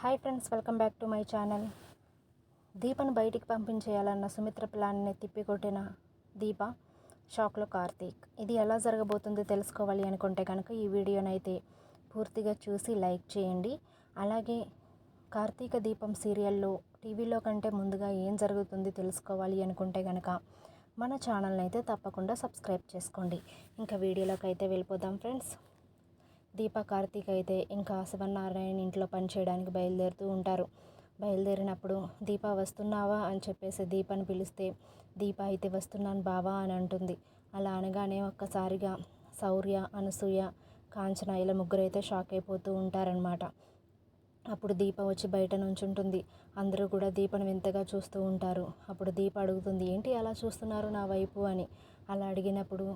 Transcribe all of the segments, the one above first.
Hi friends welcome back to my channel. దీపను బయటికి పంపించేయాలన్న సుమిత్ర ప్లాన్ని తిప్పికొట్టిన దీప షాక్లో కార్తీక్. ఇది ఎలా జరగబోతుందో తెలుసుకోవాలి అనుకుంటే కనుక ఈ వీడియోనైతే పూర్తిగా చూసి లైక్ చేయండి. అలాగే కార్తీక దీపం సీరియల్లో టీవీలో కంటే ముందుగా ఏం జరుగుతుంది తెలుసుకోవాలి అనుకుంటే కనుక మన ఛానల్ని అయితే తప్పకుండా సబ్స్క్రైబ్ చేసుకోండి. ఇంకా వీడియోలోకి అయితే వెళ్ళిపోదాం ఫ్రెండ్స్. దీప కార్తీక్ అయితే ఇంకా శివనారాయణ ఇంట్లో పనిచేయడానికి బయలుదేరుతూ ఉంటారు. బయలుదేరినప్పుడు దీప వస్తున్నావా? అని చెప్పేసి దీపని పిలిస్తే దీప అయితే వస్తున్నాను బావా అని అంటుంది. అలా అనగానే ఒక్కసారిగా శౌర్య అనసూయ కాంచన ఇలా ముగ్గురు అయితే షాక్ అయిపోతూ ఉంటారనమాట అప్పుడు దీప వచ్చి బయట నుంచి ఉంటుంది అందరూ కూడా దీపను వింతగా చూస్తూ ఉంటారు. అప్పుడు దీప అడుగుతుంది ఏంటి అలా చూస్తున్నారు నా వైపు? అని. అలా అడిగినప్పుడు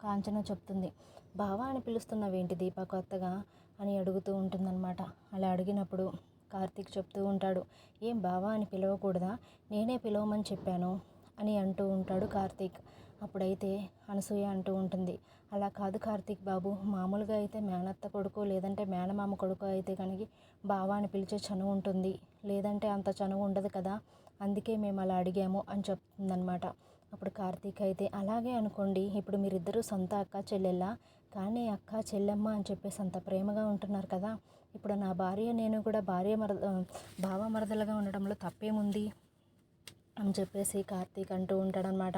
కాంచన చెప్తుంది బావా అని పిలుస్తున్నావేంటి దీప కొత్తగా అని అడుగుతూ ఉంటుందన్నమాట. అలా అడిగినప్పుడు కార్తీక్ చెప్తూ ఉంటాడు ఏం బావా అని పిలవకూడదా? నేనే పిలవమని చెప్పాను అని అంటూ ఉంటాడు కార్తీక్. అప్పుడైతే అనసూయ అంటూ ఉంటుంది అలా కాదు కార్తీక్ బాబు మామూలుగా అయితే మేనత్త కొడుకు లేదంటే మేనమామ కొడుకు అయితే కనుక బావా అని పిలిచే చనువు ఉంటుంది. లేదంటే అంత చనువు ఉండదు కదా అందుకే మేము అలా అడిగాము అని చెప్తుందనమాట అప్పుడు కార్తీక్ అయితే అలాగే అనుకోండి ఇప్పుడు మీరిద్దరూ సొంత అక్క చెల్లెళ్ళ? కానీ అక్క చెల్లెమ్మ అని చెప్పేసి అంత ప్రేమగా ఉంటున్నారు కదా. ఇప్పుడు నా భార్య నేను కూడా భార్య మరద బావ మరదలుగా ఉండడంలో తప్పేముంది? అని చెప్పేసి కార్తీక్ అంటూ ఉంటాడనమాట.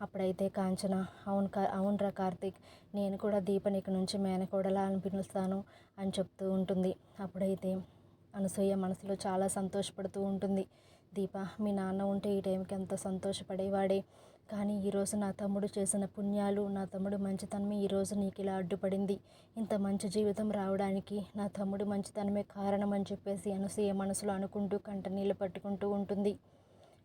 అప్పుడైతే కాంచన అవును కా అవునరా కార్తీక్ నేను కూడా దీపని ఇక నుంచి మేనకోడలా అని పిలుస్తాను అని చెప్తూ ఉంటుంది. అప్పుడైతే అనసూయ మనసులో చాలా సంతోషపడుతూ ఉంటుంది. దీప మీ నాన్న ఉంటే ఈ టైంకి ఎంత సంతోషపడేవాడే? కానీ ఈరోజు నా తమ్ముడు చేసిన పుణ్యాలు నా తమ్ముడు మంచితనమే ఈరోజు నీకు ఇలా అడ్డుపడింది. ఇంత మంచి జీవితం రావడానికి నా తమ్ముడు మంచితనమే కారణం అని చెప్పేసి అనసూయ మనసులో అనుకుంటూ కంట నీళ్ళు పట్టుకుంటూ ఉంటుంది.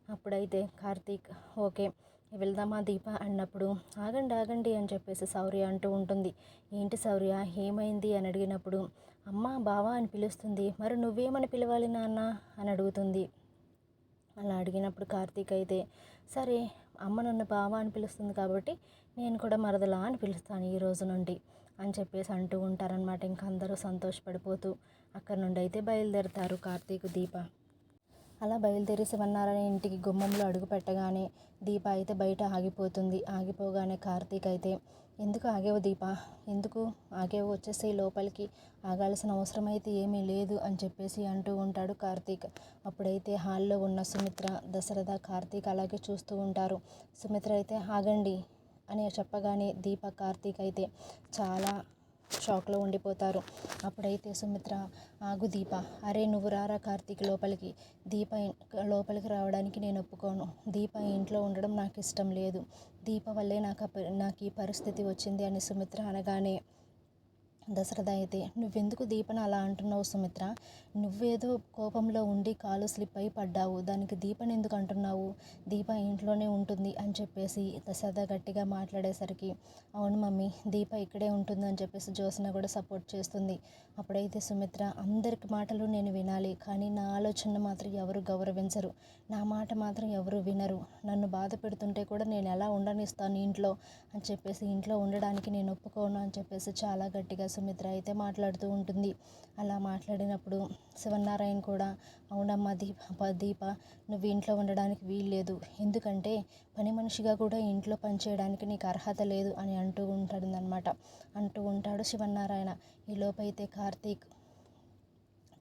అప్పుడైతే కార్తీక్ ఓకే వెళ్దామా దీప? అన్నప్పుడు ఆగండి ఆగండి అని చెప్పేసి సౌర్య అంటూ ఉంటుంది. ఏంటి శౌర్య ఏమైంది? అని అడిగినప్పుడు అమ్మ బావా అని పిలుస్తుంది. మరి నువ్వేమని పిలవాలి నాన్న? అని అడుగుతుంది. అలా అడిగినప్పుడు కార్తీక్ అయితే సరే అమ్మ నన్ను బావ అని పిలుస్తుంది కాబట్టి నేను కూడా మరదలా అని పిలుస్తాను ఈ రోజు నుండి అని చెప్పేసి అంటూ ఉంటారనమాట ఇంకా అందరూ సంతోషపడిపోతూ అక్కడ నుండి అయితే బయలుదేరుతారు కార్తీక్ దీప. అలా బయలుదేరి శివన్నారాయణ ఇంటికి గుమ్మంలో అడుగు పెట్టగానే దీప అయితే బయట ఆగిపోతుంది. ఆగిపోగానే కార్తీక్ అయితే ఎందుకు ఆగేవు దీపా? ఎందుకు ఆగేవు? వచ్చేసి లోపలికి ఆగాల్సిన అవసరం అయితే ఏమీ లేదు అని చెప్పేసి అంటూ ఉంటాడు కార్తీక్. అప్పుడైతే హాల్లో ఉన్న సుమిత్ర దశరథ కార్తీక్ అలాగే చూస్తూ ఉంటారు. సుమిత్ర అయితే ఆగండి అని చెప్పగానే దీప కార్తీక్ అయితే చాలా షాక్లో ఉండిపోతారు. అప్పుడైతే సుమిత్ర ఆగు దీప అరే నువ్వు రారా కార్తీక్ లోపలికి? దీప లోపలికి రావడానికి నేను ఒప్పుకోను. దీప ఇంట్లో ఉండడం నాకు ఇష్టం లేదు. దీప వల్లే నాకు నాకు ఈ పరిస్థితి వచ్చింది అని సుమిత్ర అనగానే దశరథ అయితే నువ్వెందుకు దీపన అలా అంటున్నావు సుమిత్ర? నువ్వేదో కోపంలో ఉండి కాలు స్లిప్ అయి పడ్డావు. దానికి దీపన ఎందుకు అంటున్నావు? దీప ఇంట్లోనే ఉంటుంది అని చెప్పేసి దశరథ గట్టిగా మాట్లాడేసరికి అవును మమ్మీ దీప ఇక్కడే ఉంటుంది అని చెప్పేసి జ్యోత్స్న కూడా సపోర్ట్ చేస్తుంది. అప్పుడైతే సుమిత్ర అందరికి మాటలు నేను వినాలి కానీ నా ఆలోచన మాత్రం ఎవరు గౌరవించరు. నా మాట మాత్రం ఎవరు వినరు. నన్ను బాధ పెడుతుంటే కూడా నేను ఎలా ఉండనిస్తాను ఇంట్లో? అని చెప్పేసి ఇంట్లో ఉండడానికి నేను ఒప్పుకోను అని చెప్పేసి చాలా గట్టిగా సుమిత్ర అయితే మాట్లాడుతూ ఉంటుంది. అలా మాట్లాడినప్పుడు శివనారాయణ కూడా అవునమ్మా దీప దీప నువ్వు ఇంట్లో ఉండడానికి వీల్లేదు. ఎందుకంటే పని మనిషిగా కూడా ఇంట్లో పనిచేయడానికి నీకు అర్హత లేదు అని అంటూ ఉంటాడనమాట అంటూ ఉంటాడు శివనారాయణ ఈలోపైతే కార్తీక్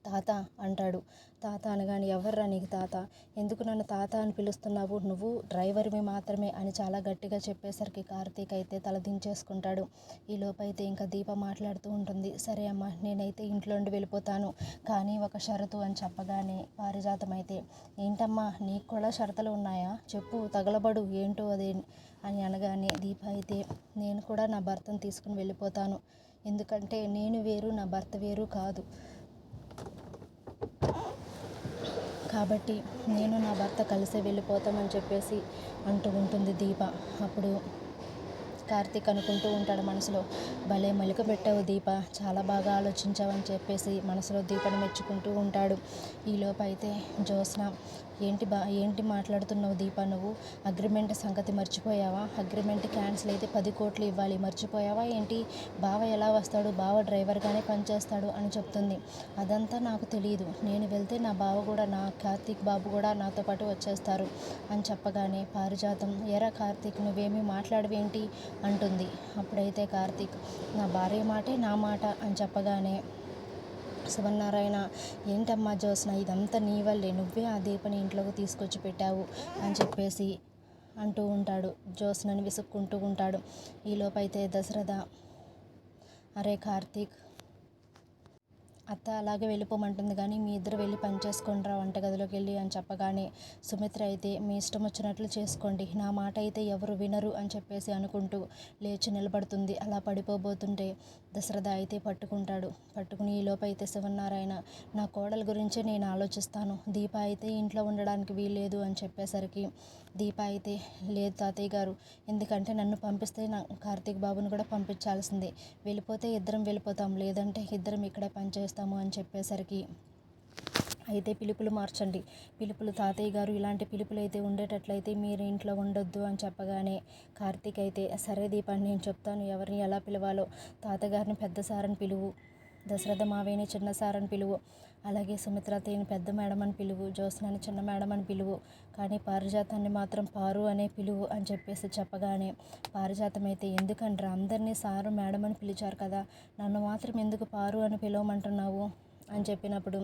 తాత అంటాడు. తాత అనగానే ఎవర్రా నీకు తాత? ఎందుకు నన్ను తాత అని పిలుస్తున్నావు? నువ్వు డ్రైవర్వి మాత్రమే అని చాలా గట్టిగా చెప్పేసరికి కార్తీక్ అయితే తల దించేసుకుంటాడు. ఈ లోపైతే ఇంకా దీప మాట్లాడుతూ ఉంటుంది. సరే అమ్మ నేనైతే ఇంట్లో నుండి వెళ్ళిపోతాను. కానీ ఒక షరతు అని చెప్పగానే పారిజాతం అయితే ఏంటమ్మా నీకు కూడా షరతులు ఉన్నాయా? చెప్పు తగలబడు ఏంటో అదే అని అనగానే దీప అయితే నేను కూడా నా భర్తను తీసుకుని వెళ్ళిపోతాను. ఎందుకంటే నేను వేరు నా భర్త వేరు కాదు. కాబట్టి నేను నా భర్త కలిసే వెళ్ళిపోతామని చెప్పేసి అంటూ ఉంటుంది దీప. అప్పుడు కార్తీక్ అనుకుంటూ ఉంటాడు మనసులో. భలే మెలకు పెట్టావు దీప చాలా బాగా ఆలోచించావని చెప్పేసి మనసులో దీపని మెచ్చుకుంటూ ఉంటాడు. ఈలోపు అయితే జ్యోత్స్న ఏంటి బా ఏంటి మాట్లాడుతున్నావు దీప నువ్వు? అగ్రిమెంట్ సంగతి మర్చిపోయావా? అగ్రిమెంట్ క్యాన్సిల్ అయితే పది కోట్లు ఇవ్వాలి. మర్చిపోయావా ఏంటి? బావ ఎలా వస్తాడు? బావ డ్రైవర్గానే పనిచేస్తాడు అని చెప్తుంది. అదంతా నాకు తెలియదు నేను వెళ్తే నా బావ కూడా నా కార్తీక్ బాబు కూడా నాతో పాటు వచ్చేస్తారు అని చెప్పగానే పారిజాతం ఎరా కార్తీక్ నువ్వేమీ మాట్లాడవేంటి? అంటుంది. అప్పుడైతే కార్తీక్ నా భార్య మాటే నా మాట అని చెప్పగానే శివనారాయణ ఏంటమ్మా జోస్న ఇదంతా నీ వల్లే నువ్వే ఆ దీపని ఇంట్లోకి తీసుకొచ్చి పెట్టావు అని చెప్పేసి అంటూ ఉంటాడు. జోస్నని విసుక్కుంటూ ఉంటాడు. ఈలోపైతే దశరథ అరే కార్తీక్ అత్త అలాగే వెళ్ళిపోమంటుంది కానీ మీ ఇద్దరు వెళ్ళి పని చేసుకోండి రా వంటగదిలోకి వెళ్ళి అని చెప్పగానే సుమిత్ర అయితే మీ ఇష్టం వచ్చినట్లు చేసుకోండి. నా మాట అయితే ఎవరు వినరు అని చెప్పేసి అనుకుంటూ లేచి నిలబడుతుంది. అలా పడిపోబోతుంటే దశరథ అయితే పట్టుకుంటాడు. పట్టుకుని ఈలోపు అయితే శివనారాయణ నా కోడల గురించే నేను ఆలోచిస్తాను. దీప అయితే ఇంట్లో ఉండడానికి వీల్లేదు అని చెప్పేసరికి దీప అయితే లేదు తాతయ్య గారు ఎందుకంటే నన్ను పంపిస్తే నా కార్తీక్ బాబుని కూడా పంపించాల్సిందే. వెళ్ళిపోతే ఇద్దరం వెళ్ళిపోతాం. లేదంటే ఇద్దరం ఇక్కడే చేస్తాము అని చెప్పేసరికి అయితే పిలుపులు మార్చండి. పిలుపులు తాతయ్య గారు ఇలాంటి పిలుపులు అయితే ఉండేటట్లయితే మీరు ఇంట్లో ఉండొద్దు అని చెప్పగానే కార్తీక్ అయితే సరే దీపాన్ని నేను చెప్తాను. ఎవరిని ఎలా పిలవాలో? తాతగారిని పెద్ద సారని పిలువు. దశరథ మావేని చిన్న సార్ అని పిలువు. అలాగే సుమిత్రతని పెద్ద మేడం అని పిలువు. జ్యోత్స్నని చిన్న మేడం అని పిలువు. కానీ పారిజాతాన్ని మాత్రం పారు అనే పిలువు అని చెప్పేసి చెప్పగానే పారిజాతం అయితే ఎందుకంటారా అందరినీ సారు మేడం అని పిలిచారు కదా నన్ను మాత్రం ఎందుకు పారు అని పిలవమంటున్నావు? అని చెప్పినప్పుడు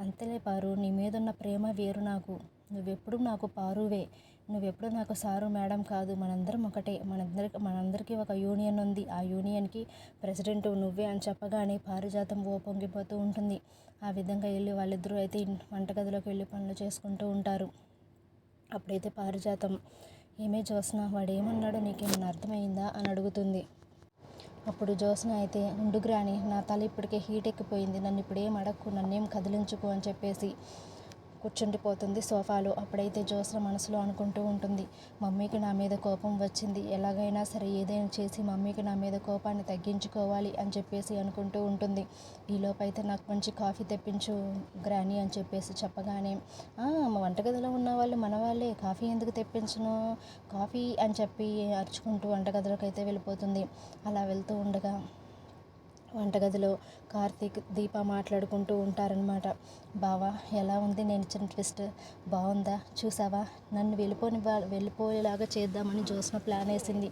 అంతలే పారు నీ మీద ఉన్న ప్రేమ వేరు నాకు. నువ్వెప్పుడు నాకు పారువే. నువ్వెప్పుడు నాకు సారు మేడం కాదు. మనందరం ఒకటే. మనందరికి మనందరికీ ఒక యూనియన్ ఉంది. ఆ యూనియన్కి ప్రెసిడెంట్ నువ్వే అని చెప్పగానే పారిజాతం ఓ పొంగిపోతూ ఉంటుంది. ఆ విధంగా వెళ్ళి వాళ్ళిద్దరూ అయితే వంటగదిలోకి వెళ్ళి పనులు చేసుకుంటూ ఉంటారు. అప్పుడైతే పారిజాతం ఏమే జోస్న వాడు ఏమన్నాడో నీకేమైనా అర్థమైందా? అని అడుగుతుంది. అప్పుడు జోస్న అయితే ఉండుగ్రాని నా తల ఇప్పటికే హీట్ ఎక్కిపోయింది. నన్ను ఇప్పుడేం అడక్కు నన్నేం కదిలించుకో అని చెప్పేసి కూర్చుండిపోతుంది సోఫాలో. అప్పుడైతే జ్యోత్స్న మనసులో అనుకుంటూ ఉంటుంది మమ్మీకి నా మీద కోపం వచ్చింది. ఎలాగైనా సరే ఏదైనా చేసి మమ్మీకి నా మీద కోపాన్ని తగ్గించుకోవాలి అని చెప్పేసి అనుకుంటూ ఉంటుంది. ఈలోపైతే నాకు మంచి కాఫీ తెప్పించు గ్రాని అని చెప్పేసి చెప్పగానే మా వంటగదిలో ఉన్న వాళ్ళు మన వాళ్ళే కాఫీ ఎందుకు తెప్పించను? కాఫీ అని చెప్పి అరుచుకుంటూ వంటగదిలోకి అయితే వెళ్ళిపోతుంది. అలా వెళ్తూ ఉండగా వంటగదిలో కార్తీక్ దీప మాట్లాడుకుంటూ ఉంటారనమాట బావా ఎలా ఉంది? నేను ఇచ్చిన ట్విస్ట్ బాగుందా చూసావా? నన్ను వెళ్ళిపోని వెళ్ళిపోయేలాగా చేద్దామని జోస్న ప్లాన్ వేసింది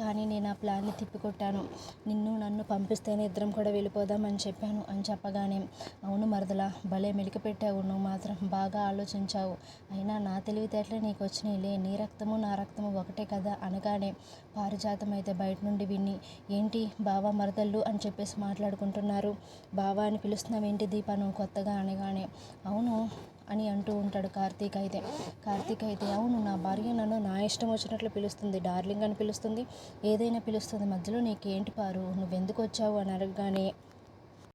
కానీ నేను ఆ ప్లాన్ని తిప్పికొట్టాను. నిన్ను నన్ను పంపిస్తేనే ఇద్దరం కూడా వెళ్ళిపోదామని చెప్పాను అని చెప్పగానే అవును మరదలా భలే మెలికి పెట్టావు. నువ్వు మాత్రం బాగా ఆలోచించావు. అయినా నా తెలివితేటలే నీకు వచ్చినాయిలే నీ రక్తము నా రక్తము ఒకటే కదా అనగానే పారిజాతం అయితే బయట నుండి విని ఏంటి బావ మరదళ్ళు అని చెప్పేసి మాట్లాడుకుంటున్నారు. బావా అని పిలుస్తున్నావు. ఏంటి దీప? నువ్వు కొత్తగా అనగానే. అవును అని అంటూ ఉంటాడు కార్తీక్ అయితే. కార్తీక్ అయితే అవును నా భార్య నన్ను నా ఇష్టం వచ్చినట్లు పిలుస్తుంది. డార్లింగ్ అని పిలుస్తుంది. ఏదైనా పిలుస్తుంది. మధ్యలో నీకేంటి పారు? నువ్వెందుకు వచ్చావు? అని అడగగానే